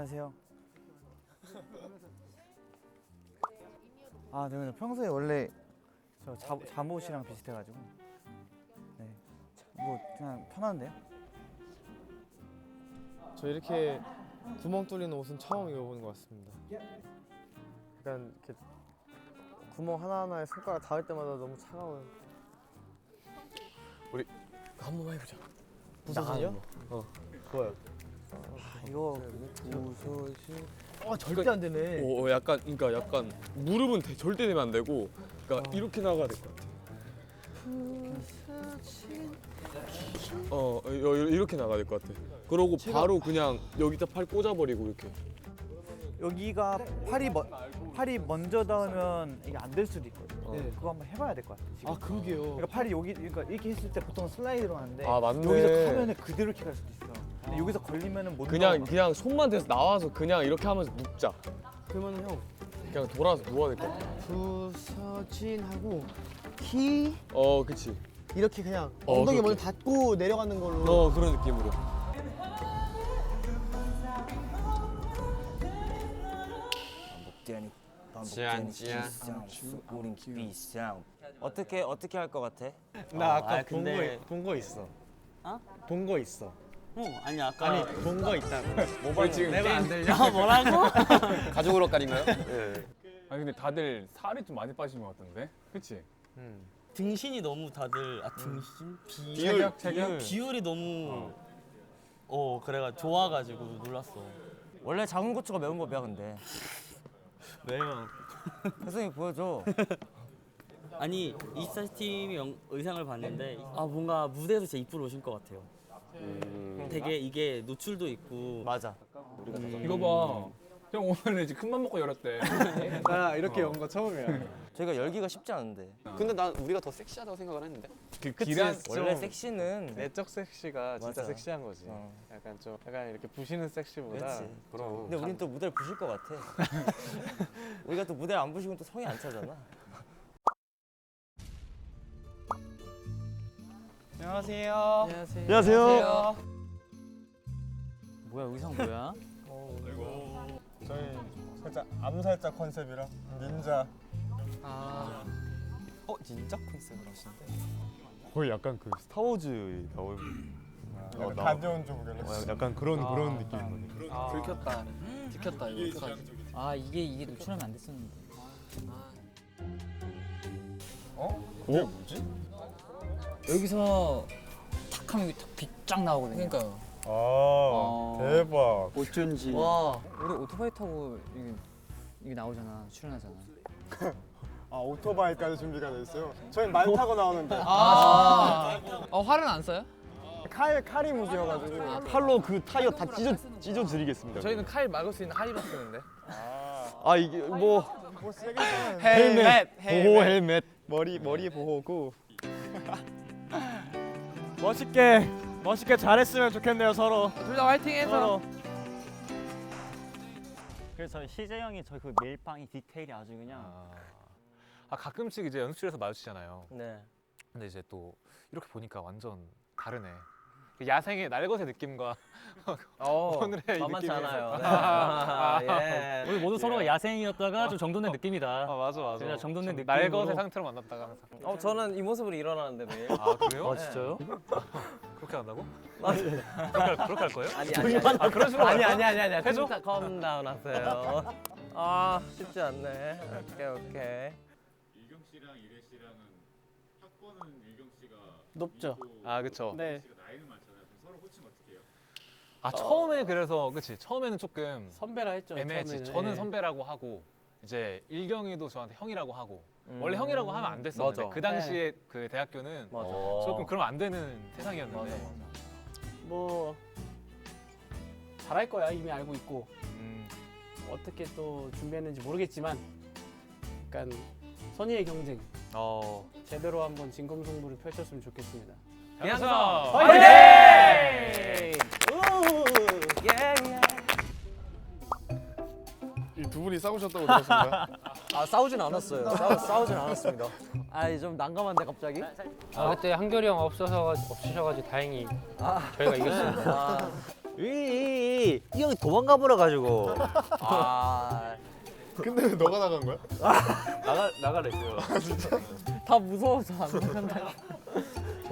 안녕하세요. 아, 네, 평소에 원래 저 자, 잠옷이랑 비슷해가지고 네, 뭐 그냥 편한데요? 저 이렇게 구멍 뚫린 옷은 처음 입어보는 것 같습니다. 약간 이렇게 구멍 하나하나에 손가락 닿을 때마다 너무 차가워요. 우리 한 번만 해보자. 부서진이요? 어, 좋아요. 이거 무소시 어, 절대 안 되네. 오, 어, 약간 그러니까 약간 무릎은 대- 절대 되면 안 되고 그러니까 이렇게 나가야 될 것 같아. 어, 여- 여- 이렇게 나가야 될 것 같아. 그러고 바로 그냥 여기다 팔 꽂아버리고 이렇게. 여기가 팔이 먼 팔이 먼저 닿으면 이게 안 될 수도 있거든요. 어. 네, 그거 한번 해봐야 될 것 같아요. 지금. 아, 그러게요. 그러니까 팔이 여기 그러니까 이렇게 했을 때 보통 슬라이드로 하는데 아, 맞네. 여기서 타면은 그대로 이렇게 갈 수도 있어. 근데 여기서 걸리면은 못 그냥 나와. 그냥 손만 대서 나와서 그냥 이렇게 하면서 눕자. 그러면 형 그냥 돌아서 누워야 될 것 같아. 부서진하고 키 어, 그치. 이렇게 그냥 어, 엉덩이 그렇게. 먼저 닫고 내려가는 걸로. 어, 그런 느낌으로. 반복되니 지안, 지안. 비상 우린 어떻게 어떻게 할 것 같아? 나 아까 아, 근데- 본거 있어. 어? 본 거 있어. 어, 아니 아까 아니 본 거 있다고. 모바일 지금 내가 안 들려. 아, 뭐라고? 가족으로 깔인가요? 아니 근데 다들 살이 좀 많이 빠진 것 같던데, 그렇지? 음. 등신이 너무 다들 아 등신 비 체격, 체격. 비율 이 너무 어 그래가 좋아가지고 놀랐어. 원래 작은 고추가 매운 법이야 근데 왜요? 혜성이 보여줘 아니 이스타 팀의 영- 의상을 봤는데 아 뭔가 무대에서 진짜 이쁘게 오신 것 같아요. 되게 이게 노출도 있고 맞아 이거 봐. 형 오늘 이제 큰맘 먹고 열었대. 나 이렇게 연거 처음이야. 저희가 열기가 쉽지 않은데 근데 난 우리가 더 섹시하다고 생각을 했는데. 그 기란 원래 섹시는 내적 섹시가 진짜 맞아. 섹시한 거지. 어. 약간 좀 약간 이렇게 부시는 섹시보다 그렇지. 그럼. 근데 우린 또 무대를 부실 것 같아 우리가 또 무대를 안 부시면 또 성이 안 차잖아 안녕하세요. 안녕하세요. 안녕하세요. 뭐야 의상 뭐야? 저희 살짝 암살자 컨셉이라 닌자. 어 진짜 컨셉을 하시는데 거의 약간 그 스타워즈에 나올 약간 나- 가디언 좀 갤럭시. 어, 약간 그런 그런 느낌인 거네. 들켰다. 들켰다 이거 어떡하지? 아 이게 이게 노출하면 안 됐었는데. 그게 뭐지? 여기서 탁 하면 여기 탁 빛쫙 나오거든요. 그러니까요. 아 어. 대박. 어쩐지. 와 우리 오토바이 타고 이게 이게 나오잖아 출연하잖아. 아 오토바이까지 준비가 돼 있어요. 저희 말 타고 나오는데 어 활은 안 써요? 칼 칼이 무지여가지고. 칼로 그 타이어 다 찢어 찢어 드리겠습니다. 저희는 칼 막을 수 있는 할이로 쓰는데. 아 이게 뭐뭐 헬멧, 보호 헬멧 머리 머리에 보호고 멋있게 멋있게 잘했으면 좋겠네요 서로. 둘 다 화이팅해서. 그래서 희재 형이 저희 그 메일빵이 디테일이 아주 그냥 아 가끔씩 이제 연습실에서 마주치잖아요. 네 근데 이제 또 이렇게 보니까 완전 다르네. 그 야생의 날것의 느낌과 오늘의 이 만만치 느낌이 않아요 네. 아, 아, 예. 우리 모두 서로가 야생이었다가 좀 정돈된 느낌이다. 아 맞아 맞아. 진짜 정돈된 좀 느낌으로. 날것의 상태로 만났다가 항상. 어 저는 이 모습으로 일어나는데 매일 아 그래요? 아 진짜요? 그렇게 한다고? 맞아요. 그렇게, 할- 그렇게 할 거예요? 아니 아니 아니 아 그런 식으로 아니 할 아니 아니 아니 해줘? 진짜 컴다운 하세요 아 쉽지 않네 오케이 오케이 높죠. 아 그쵸. 네. 아 처음에 그래서 그치 처음에는 조금 선배라 했죠. 애매했지. 처음에는. 저는 네. 선배라고 하고 이제 일경이도 저한테 형이라고 하고 음. 원래 형이라고 하면 안 됐었는데 맞아. 그 당시에 그 대학교는 맞아 조금 그러면 안 되는 세상이었는데 맞아 맞아 뭐 잘할 거야 이미 알고 있고 음, 어떻게 또 준비했는지 모르겠지만 약간 선의의 경쟁 어 제대로 한번 진검승부를 펼쳤으면 좋겠습니다. 양성 화이팅! 이 두 분이 싸우셨다고 들었습니다. 아 싸우진 않았어요 싸우, 싸우진 않았습니다 아 좀 난감한데 갑자기 아, 그때 한결이 형 없어서 없으셔가지고 다행히 저희가 이겼습니다. 아, 이, 이 형이 도망가 버려 가지고. 아 근데 왜 너가 나간 거야? 나가 나가랬어요. 다 무서워서 안 나간다.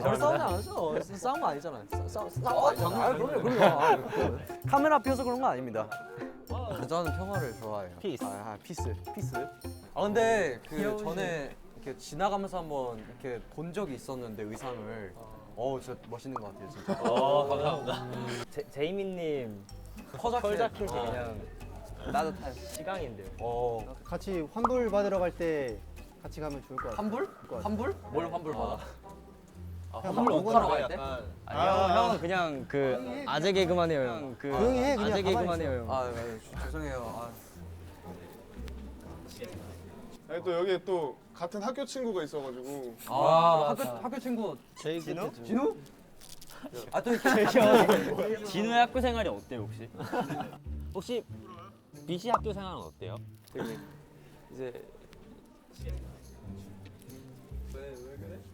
저 싸우지 않았어. 싸운 거 아니잖아. 싸, 싸운 거 아니잖아. 아, 그럼요, 그럼요. 아, 그, 카메라 앞에서 그런 거 아닙니다. 저는 평화를 좋아해요. 피스. 아, 아, 피스. 피스. 아 근데 그 전에 이렇게 지나가면서 한번 이렇게 본 적이 있었는데 의상을 어 진짜 멋있는 것 같아요 진짜. 어, 감사합니다. 제, 제이미님 펄 자켓이 그냥 따뜻한 시강인데요. 어 같이 환불 받으러 갈 때 같이 가면 좋을 것 같아. 환불? 환불? 뭘 환불 받아? 환불 오가러 갈 때? 아니 형, 형은 그냥 그 아재 개그만 해요. 형. 그 조용히 해, 그냥 아재 가만히 개그만 있어. 해요. 형. 아 네, 죄송해요. 아. 아니 또 여기 또 같은 학교 친구가 있어가지고 아, 학교 학교 친구 진우? 진우? 아또 진우의 학교 생활이 어때요 혹시? 혹시 BC 학교 생활은 어때요? 이제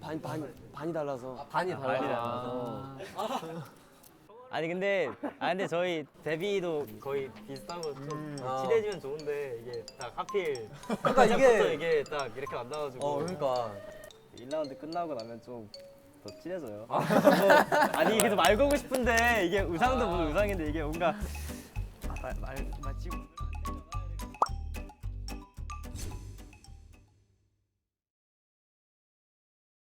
반, 반, 반이 달라서. 반이 달라서. 아니 근데 아 근데 저희 데뷔도 거의 비슷한 거좀 아. 친해지면 좋은데 이게 딱 하필 그러니까 이게 이게 딱 이렇게 만나가지고. 어 그러니까. 1라운드 끝나고 나면 좀 더 친해져요. 아 니 이게 좀 알고 오고 싶은데 이게 의상도 무슨 의상인데 이게 뭔가 말말 말, 말, 말, 말,